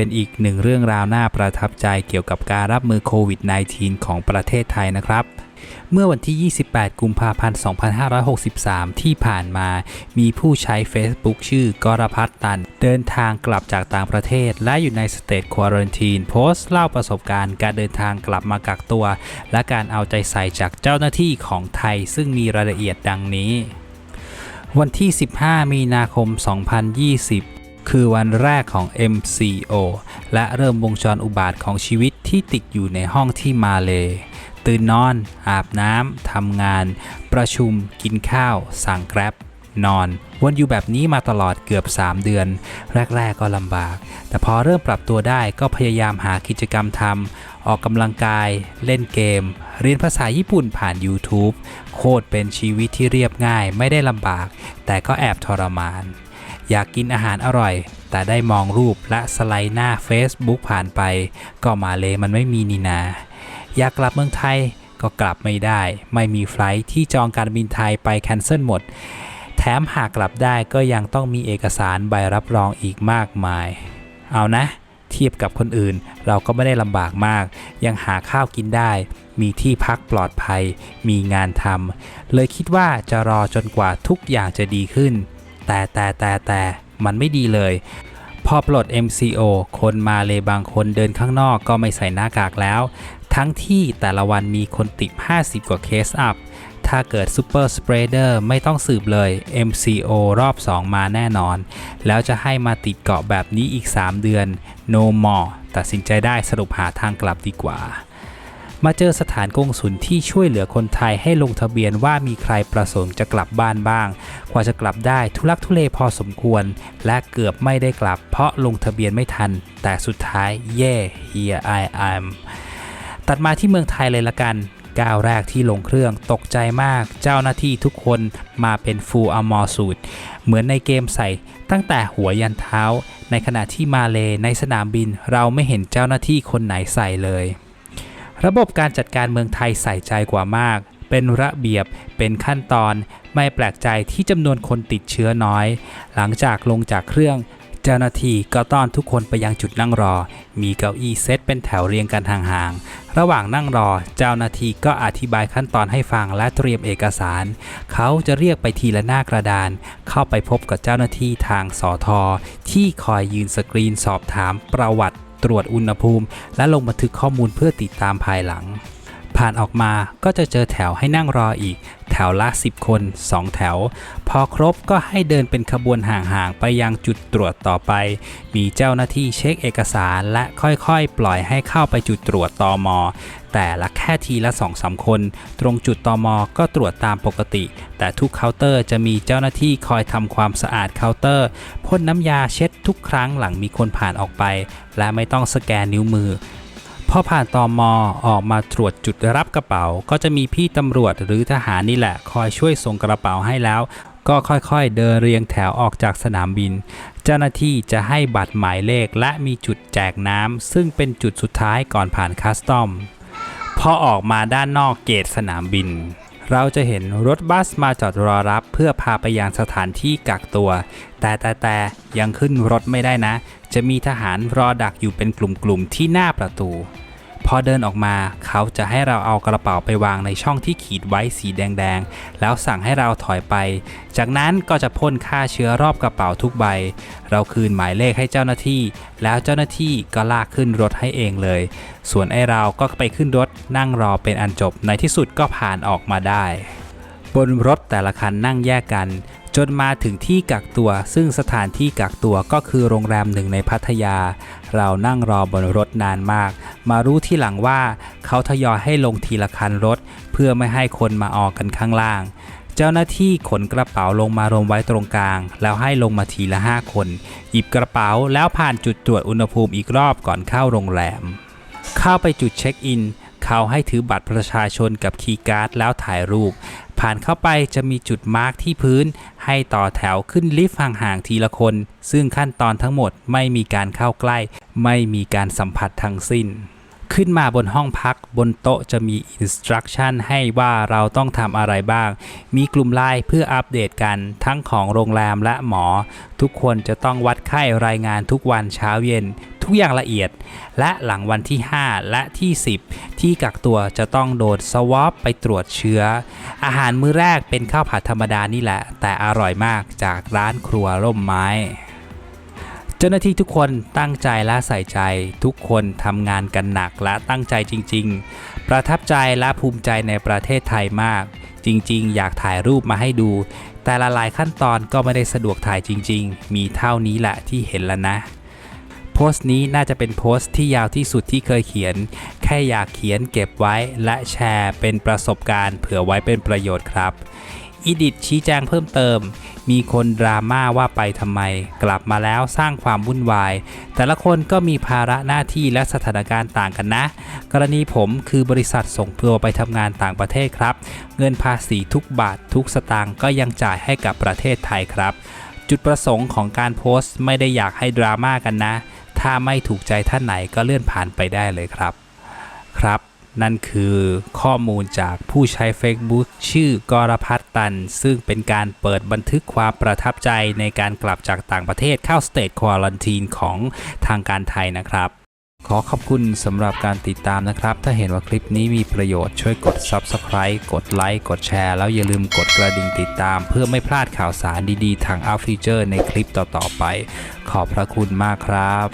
เป็นอีกหนึ่งเรื่องราวน่าประทับใจเกี่ยวกับการรับมือโควิด -19 ของประเทศไทยนะครับ เมื่อวันที่ 28 กุมภาพันธ์ 2563 ที่ผ่านมา มีผู้ใช้ Facebook ชื่อกรพัฒน์ตัน เดินทางกลับจากต่างประเทศ และอยู่ในสเตทควอรันทีนโพสต์เล่าประสบการณ์การเดินทางกลับมากักตัว และการเอาใจใส่จากเจ้าหน้าที่ของไทย ซึ่งมีรายละเอียดดังนี้ วันที่ 15 มีนาคม 2020 คือวันแรกของ MCO และเริ่มวงจรอุบาทของชีวิตที่ติดอยู่ในห้องที่มาเล ตื่นนอน อาบน้ำ ทำงาน ประชุม กินข้าว สั่งแกร็บ นอน วนอยู่แบบนี้มาตลอดเกือบ 3 เดือน แรก ๆ ก็ลำบาก แต่พอเริ่มปรับตัวได้ก็พยายามหากิจกรรมทำ ออกกำลังกาย เล่นเกม เรียนภาษาญี่ปุ่นผ่าน YouTube โคตรเป็นชีวิตที่เรียบง่าย ไม่ได้ลำบาก แต่ก็แอบทรมาน อยากกินอาหารอร่อย แต่ได้มองรูปและสไลด์หน้า Facebook ผ่านไป ก็มาเลยมันไม่มีนีนา อยากกลับเมืองไทยก็กลับไม่ได้ ไม่มีไฟล์ที่จองการบินไทยไปแคนเซิลหมด แถมหากกลับได้ก็ยังต้องมีเอกสารใบรับรองอีกมากมาย เอานะ เทียบกับคนอื่น เราก็ไม่ได้ลำบากมาก ยังหาข้าวกินได้ มีที่พักปลอดภัย มีงานทำเลยคิดว่าจะรอจนกว่าทุกอย่างจะดีขึ้น แต่แต่แต่แต่มันไม่ดีเลย พอปลด MCO คนมาเลยบางคนเดินข้างนอกก็ไม่ใส่หน้ากากแล้ว ทั้งที่แต่ละวันมีคนติด 50 กว่าเคสอัพ ถ้าเกิดซูเปอร์สเปรเดอร์ไม่ต้องสืบเลย MCO รอบ 2 มาแน่นอน แล้วจะให้มาติดเกาะแบบนี้อีก 3 เดือน no more ตัดสินใจได้สรุปหาทางกลับดีกว่า มาเจอสถานกงสุลที่ช่วยเหลือคนไทยให้ลงทะเบียนว่ามีใครประสงค์จะกลับบ้านบ้าง กว่าจะกลับได้ทุลักทุเลพอสมควร และเกือบไม่ได้กลับ เพราะลงทะเบียนไม่ทัน แต่สุดท้ายเย่ here I am ตัดมาที่เมืองไทยเลยละกันก้าวแรกที่ลงเครื่องตกใจมาก เจ้าหน้าที่ทุกคนมาเป็นฟูลอมอสูตร เหมือนในเกมใส่ตั้งแต่หัวยันเท้า ในขณะที่มาเลในสนามบินเราไม่เห็นเจ้าหน้าที่คนไหนใส่เลย ระบบการจัดการเมืองไทยใส่ใจกว่ามาก เป็นระเบียบ เป็นขั้นตอน ไม่แปลกใจที่จำนวนคนติดเชื้อน้อย หลังจากลงจากเครื่อง เจ้าหน้าที่ก็ต้อนทุกคนไปยังจุดนั่งรอ มีเก้าอี้เซตเป็นแถวเรียงกันห่างๆ ระหว่างนั่งรอ เจ้าหน้าที่ก็อธิบายขั้นตอนให้ฟังและเตรียมเอกสาร เขาจะเรียกไปทีละหน้ากระดาน เข้าไปพบกับเจ้าหน้าที่ทางสอทอที่คอยยืนสกรีนสอบถามประวัติ ตรวจอุณหภูมิ และลงบันทึกข้อมูลเพื่อติดตามภายหลัง ผ่านออกมาก็จะเจอแถวให้นั่งรออีก แถวละ 10 คน 2 แถว พอครบก็ให้เดินเป็นขบวนห่างๆ ไปยังจุดตรวจต่อไป มีเจ้าหน้าที่เช็คเอกสารและค่อยๆ ปล่อยให้เข้าไปจุดตรวจตอมอแต่ละแค่ทีละ2อสคน ตรงจุดตอมอก็ตรวจตามปกติ แต่ทุกเคาน์เตอร์จะมีเจ้าหน้าที่คอยทำความสะอาดเคาน์เตอร์พ่นน้ำยาเช็ดทุกครั้งหลังมีคนผ่านออกไป และไม่ต้องสแกนนิ้วมือ พอผ่านตอมอออกมาตรวจจุดรับกระเป๋า ก็จะมีพี่ตำรวจหรือทหารนี่แหละ คอยช่วยส่งกระเป๋าให้แล้ว ก็ค่อยๆเดินเรียงแถวออกจากสนามบิน เจ้าหน้าที่จะให้บัตรหมายเลขและมีจุดแจกน้ำซึ่งเป็นจุดสุดท้ายก่อนผ่านคัสตอมพอออกมาด้านนอกเกตสนามบิน เราจะเห็นรถบัสมาจอดรอรับเพื่อพาไปยังสถานที่กักตัว แต่แต่แต่ยังขึ้นรถไม่ได้นะ จะมีทหารรอดักอยู่เป็นกลุ่มๆที่หน้าประตู พอเดินออกมาเขาจะให้เราเอากระเป๋าไปวางในช่องที่ขีดไว้สีแดงๆ แล้วสั่งให้เราถอยไป จากนั้นก็จะพ่นฆ่าเชื้อรอบกระเป๋าทุกใบ เราคืนหมายเลขให้เจ้าหน้าที่ แล้วเจ้าหน้าที่ก็ลากขึ้นรถให้เองเลย ส่วนไอ้เราก็ไปขึ้นรถนั่งรอเป็นอันจบในที่สุดก็ผ่านออกมาได้บนรถแต่ละคันนั่งแยกกัน จนมาถึงที่กักตัว ซึ่งสถานที่กักตัวก็คือโรงแรมหนึ่งในพัทยา เรานั่งรอบนรถนานมาก มารู้ที่หลังว่าเขาทยอยให้ลงทีละคันรถ เพื่อไม่ให้คนมาออกกันข้างล่าง เจ้าหน้าที่ขนกระเป๋าลงมารวมไว้ตรงกลาง แล้วให้ลงมาทีละ5คน หยิบกระเป๋าแล้วผ่านจุดตรวจอุณหภูมิอีกรอบก่อนเข้าโรงแรม เข้าไปจุดเช็คอินเขาให้ถือบัตรประชาชนกับคีย์การ์ดแล้วถ่ายรูป ผ่านเข้าไปจะมีจุดมาร์กที่พื้น ให้ต่อแถวขึ้นลิฟต์ห่างๆทีละคน ซึ่งขั้นตอนทั้งหมดไม่มีการเข้าใกล้ ไม่มีการสัมผัสทั้งสิ้น ขึ้นมาบนห้องพักบนโต๊ะจะมีอินสตรั c ชั่นให้ว่าเราต้องทำอะไรบ้าง มีกลุ่มไลน์เพื่ออัปเดตกันทั้งของโรงแรมและหมอ ทุกคนจะต้องวัดไข้รายงานทุกวันเช้าเย็นทุกอย่างละเอียด และหลังวันที่ 5 และที่ 10 ที่กักตัวจะต้องโดนสวอปไปตรวจเชื้อ อาหารมื้อแรกเป็นข้าวผัดธรรมดานี่แหละ แต่อร่อยมากจากร้านครัวร่มไม้เจ้าหน้าที่ทุกคนตั้งใจและใส่ใจ ทุกคนทำงานกันหนักและตั้งใจจริง ๆ ประทับใจและภูมิใจในประเทศไทยมาก จริง ๆ อยากถ่ายรูปมาให้ดู แต่ละหลายขั้นตอนก็ไม่ได้สะดวกถ่ายจริง ๆ มีเท่านี้แหละที่เห็นแล้วนะ พสต์นี้น่าจะเป็นโพสต์ที่ยาวที่สุดที่เคยเขียน แค่อยากเขียนเก็บไว้และแชร์เป็นประสบการณ์ เผื่อไว้เป็นประโยชน์ครับอีดิทชี้แจงเพิ่มเติม มีคนดราม่าว่าไปทำไม กลับมาแล้วสร้างความวุ่นวาย แต่ละคนก็มีภาระหน้าที่และสถานการณ์ต่างกันนะ กรณีผมคือบริษัทส่งตัวไปทำงานต่างประเทศครับ เงินภาษีทุกบาททุกสตางค์ก็ยังจ่ายให้กับประเทศไทยครับ จุดประสงค์ของการโพสต์ไม่ได้อยากให้ดราม่ากันนะ ถ้าไม่ถูกใจท่านไหนก็เลื่อนผ่านไปได้เลยครับ ครับ นั่นคือข้อมูลจากผู้ใช้ Facebook ชื่อกรพัฒตัน ซึ่งเป็นการเปิดบันทึกความประทับใจในการกลับจากต่างประเทศเข้าสเตทควอลันทีนของทางการไทยนะครับ ขอขอบคุณสำหรับการติดตามนะครับ ถ้าเห็นว่าคลิปนี้มีประโยชน์ช่วยกด Subscribe กดไลค์กดแชร์ แล้วอย่าลืมกดกระดิ่งติดตาม เพื่อไม่พลาดข่าวสารดีๆ ทางอัลฟีเจอร์ในคลิปต่อๆไป ขอบพระคุณมากครับ